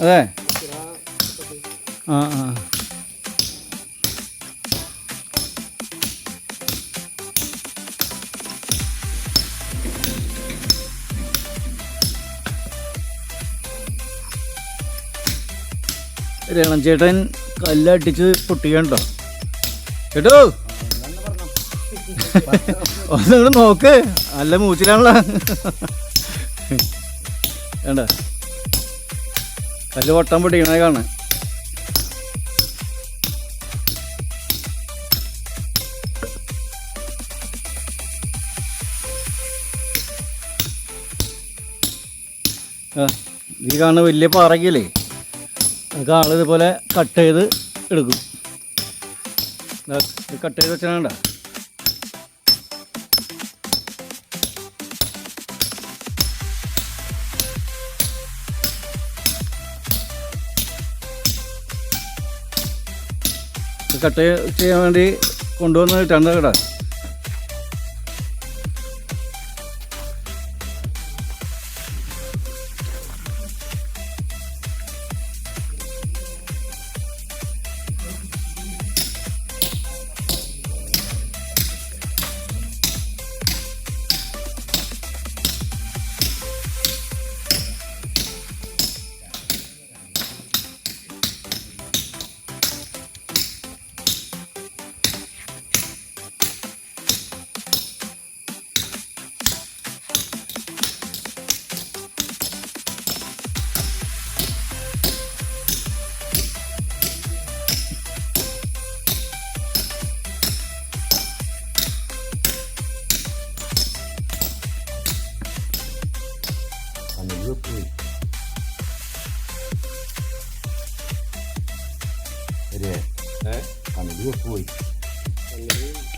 അതെ. ആ ആ. രേണം ചേട്ടൻ കല്ലടിച്ച് പൊട്ടിക്കണ്ടോ? കേട്ടോ? ഒന്നിങ്ങോട്ട് നോക്ക്. നല്ല മൂച്ചിലാണല്ലോ. വേണ്ട. കല്ല് വട്ടം പൊട്ടിക്കണേ കാണാൻ. ഈ കാണുന്ന വലിയ പാറയ്ക്കല്ലേ? അതൊക്കെ ആളിതുപോലെ കട്ട് ചെയ്ത് എടുക്കും. കട്ട് ചെയ്ത് വെച്ചാണ്ട കട്ട് ചെയ്യാൻ വേണ്ടി കൊണ്ടുവന്ന് ഇട്ടാണ് കേട്ടോ.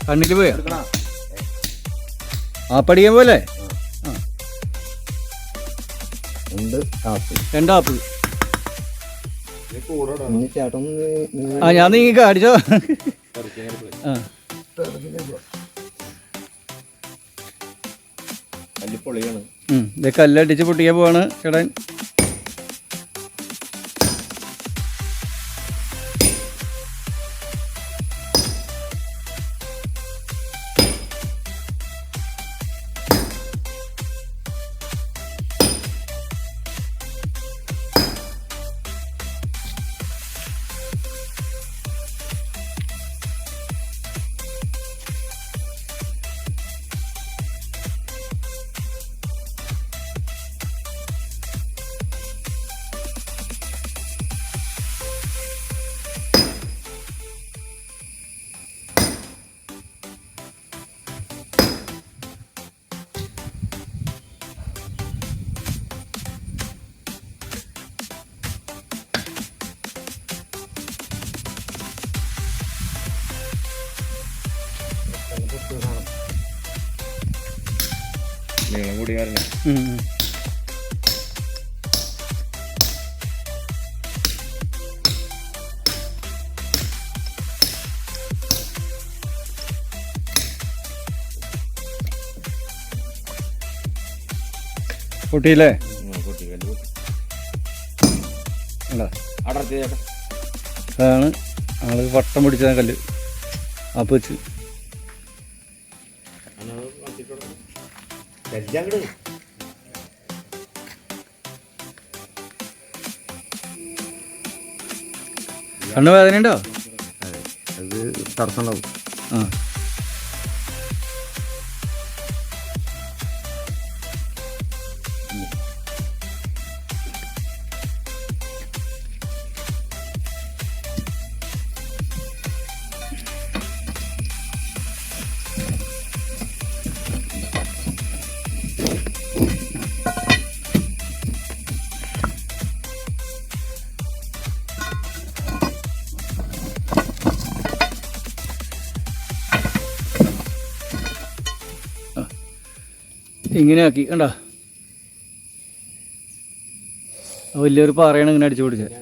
കണ്ണിൽ പോയ. ആ പടിയ പോലെ? രണ്ട് ആപ്പിൾ ആ ഞാൻ നീ കാണിച്ചോ. ആ. ഇത് കല്ലടിച്ച് പൊട്ടിക്കാൻ പോവാണ് ചേട്ടൻ. നീളം കൂടി കാരണം. പൊട്ടിയില്ലേ? അതാണ് ആൾ വട്ടം പിടിച്ച കല്ല്. അപ്പം വെച്ച്. കല്യാങ്ങട് കണ്ണു വേദനയുണ്ടോ അത് തടസ്സമുണ്ടാവും ആ ഇങ്ങനെ ആക്കി കണ്ടോ വലിയൊരു പാറയാണ് ഇങ്ങനെ അടിച്ചു പിടിച്ചത്